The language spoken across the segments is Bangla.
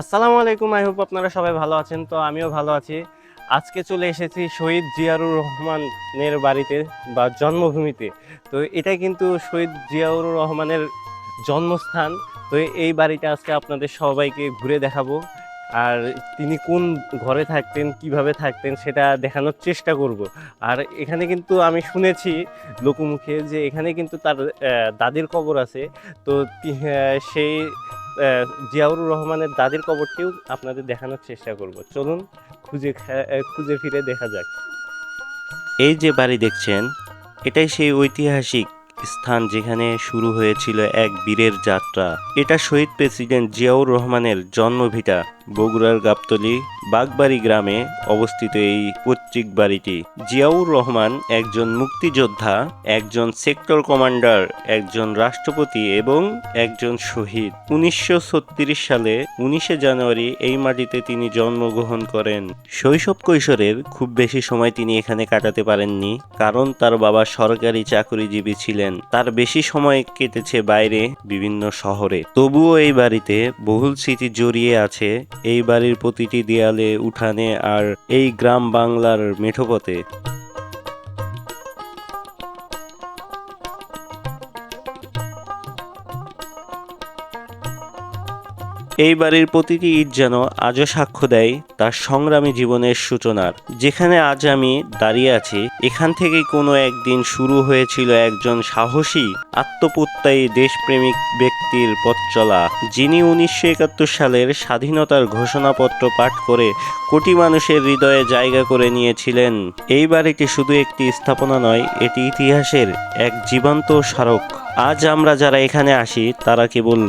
আসসালামু আলাইকুম, আই হোপ আপনারা সবাই ভালো আছেন। তো আমিও ভালো আছি। আজকে চলে এসেছি শহীদ জিয়াউর রহমানের বাড়িতে বা জন্মভূমিতে। তো এটা কিন্তু শহীদ জিয়াউর রহমানের জন্মস্থান। তো এই বাড়িটা আজকে আপনাদের সবাইকে ঘুরে দেখাবো। আর তিনি কোন ঘরে থাকতেন, কীভাবে থাকতেন, সেটা দেখানোর চেষ্টা করব। আর এখানে কিন্তু আমি শুনেছি লোকমুখে যে এখানে কিন্তু তার দাদির কবর আছে। তো সেই জিয়াউর রহমানের দাদির কবরটিও আপনাদের দেখানোর চেষ্টা করব। চলুন, খুঁজে খুঁজে ফিরে দেখা যাক। এই যে বাড়ি দেখছেন, এটাই সেই ঐতিহাসিক স্থান যেখানে শুরু হয়েছিল এক বীরের যাত্রা। এটা শহীদ প্রেসিডেন্ট জিয়াউর রহমানের জন্মভিটা। বগুড়ার গাবতলী বাগবাড়ি গ্রামে অবস্থিত এই পৈতৃক বাড়িটি। জিয়াউর রহমান একজন মুক্তিযোদ্ধা, একজন সেক্টর কমান্ডার, একজন রাষ্ট্রপতি এবং একজন শহীদ। উনিশশো ছত্রিশ সালে উনিশে জানুয়ারি এই মাটিতে তিনি জন্মগ্রহণ করেন। শৈশব কৈশোরের খুব বেশি সময় তিনি এখানে কাটাতে পারেননি, কারণ তার বাবা সরকারি চাকরিজীবী ছিলেন। তার বেশি সময় কেটেছে বাইরে বিভিন্ন শহরে। তবুও এই বাড়িতে বহুল স্মৃতি জড়িয়ে আছে এই বাড়ির প্রতিটি দেয়ালে উঠানে আর এই গ্রাম বাংলার মেঠোপথে এই বাড়ির প্রতিটি ইট যেন আজও সাক্ষ্য দেয় তার সংগ্রামী জীবনের সূচনার। যেখানে আজ আমি দাঁড়িয়ে আছি, এখান থেকেই কোনো একদিন শুরু হয়েছিল একজন সাহসী, আত্মপ্রত্যয়ী দেশপ্রেমিক ব্যক্তির পথ চলা, যিনি উনিশশো একাত্তর সালের স্বাধীনতার ঘোষণাপত্র পাঠ করে কোটি মানুষের হৃদয়ে জায়গা করে নিয়েছিলেন। এই বাড়িটি শুধু একটি স্থাপনা নয়, এটি ইতিহাসের এক জীবন্ত স্মারক। আজ আমরা যারা এখানে আসি, তারা কেবল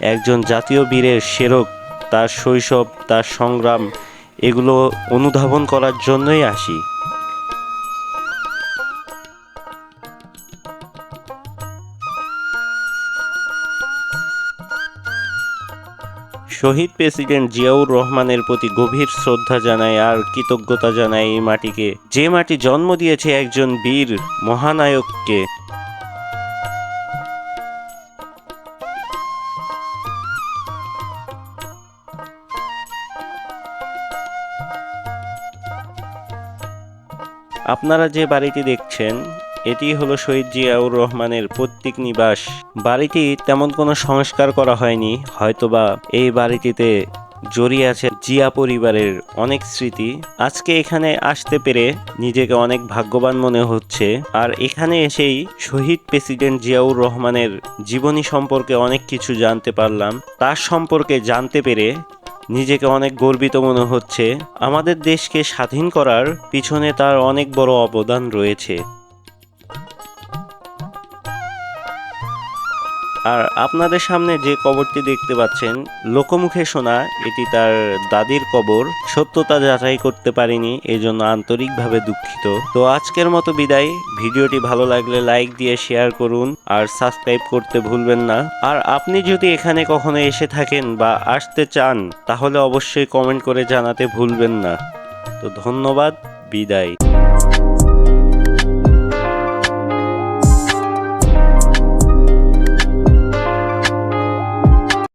একজন জাতীয় বীরের সেরক তার শৈশব, তার সংগ্রাম, এগুলো অনুধাবন করার জন্যই আসি। শহীদ প্রেসিডেন্ট জিয়াউর রহমানের প্রতি গভীর শ্রদ্ধা জানায় আর কৃতজ্ঞতা জানায় এই মাটিকে। যে মাটি জন্ম দিয়েছে একজন বীর মহানায়ককে আপনারা যে বাড়িটি দেখছেন, এটি হলো শহীদ জিয়াউর রহমানের পৈতৃক নিবাস। বাড়িটি তেমন কোনো সংস্কার করা হয়নি, হয়তোবা এই বাড়িটিতে জড়িয়ে আছে জিয়া পরিবারের অনেক স্মৃতি। আজকে এখানে আসতে পেরে নিজেকে অনেক ভাগ্যবান মনে হচ্ছে। আর এখানে এসেই শহীদ প্রেসিডেন্ট জিয়াউর রহমানের জীবনী সম্পর্কে অনেক কিছু জানতে পারলাম। তার সম্পর্কে জানতে পেরে নিজেকে অনেক গর্বিত মনে হচ্ছে। আমাদের দেশকে স্বাধীন করার পিছনে তার অনেক বড় অবদান রয়েছে। আর আপনাদের সামনে যে কবরটি দেখতে পাচ্ছেন, লোকমুখে শোনা এটি তার দাদির কবর। সত্যতা যাচাই করতে পারিনি এই জন্য আন্তরিকভাবে দুঃখিত। তো আজকের মতো বিদায়। ভিডিওটি ভালো লাগলে লাইক দিয়ে শেয়ার করুন আর সাবস্ক্রাইব করতে ভুলবেন না। আর আপনি যদি এখানে কখনো এসে থাকেন বা আসতে চান, তাহলে অবশ্যই কমেন্ট করে জানাতে ভুলবেন না। তো ধন্যবাদ, বিদায়।